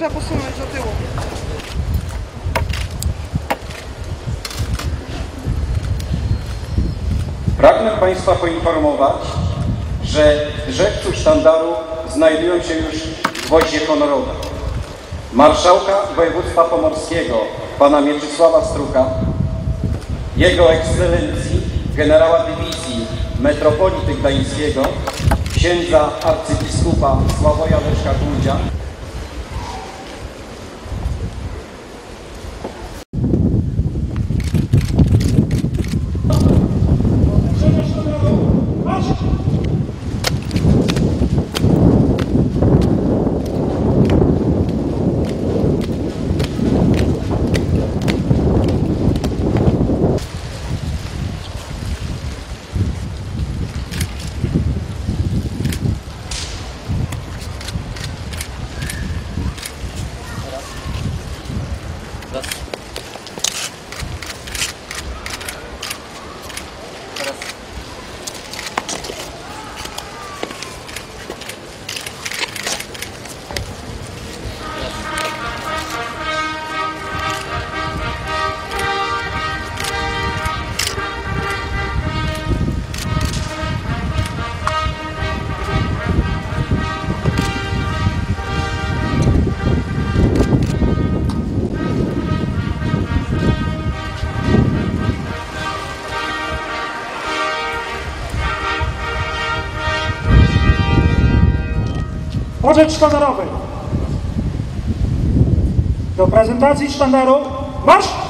trzeba posunąć do tyłu. Pragnę Państwa poinformować, że w drzewcu sztandaru znajdują się już gwoździe honorowe. Marszałka województwa pomorskiego, pana Mieczysława Struka, jego ekscelencji generała dywizji metropolity gdańskiego, księdza arcybiskupa Sławoja Leszka ます。Poczet sztandarowy. Do prezentacji sztandaru marsz!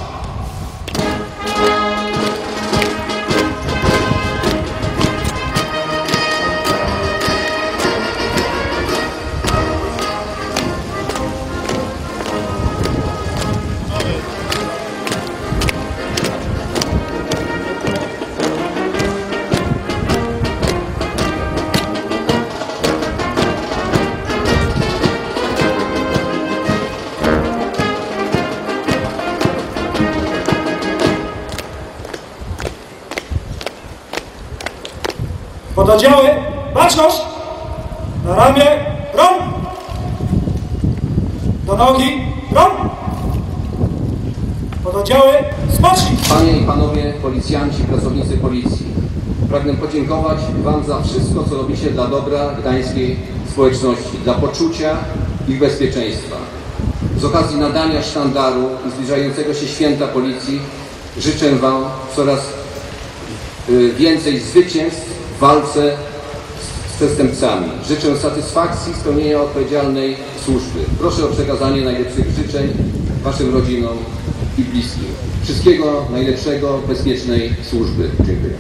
Pododdziały, baczność! Na ramię, rąb! Do nogi, rąb! Pododdziały, spocznij! Panie i Panowie Policjanci, pracownicy Policji, pragnę podziękować Wam za wszystko, co robicie dla dobra gdańskiej społeczności, dla poczucia ich bezpieczeństwa. Z okazji nadania sztandaru i zbliżającego się święta Policji życzę Wam coraz y, więcej zwycięstw w walce z przestępcami. Życzę satysfakcji spełnienia odpowiedzialnej służby. Proszę o przekazanie najlepszych życzeń Waszym rodzinom i bliskim. Wszystkiego najlepszego, bezpiecznej służby. Dziękuję.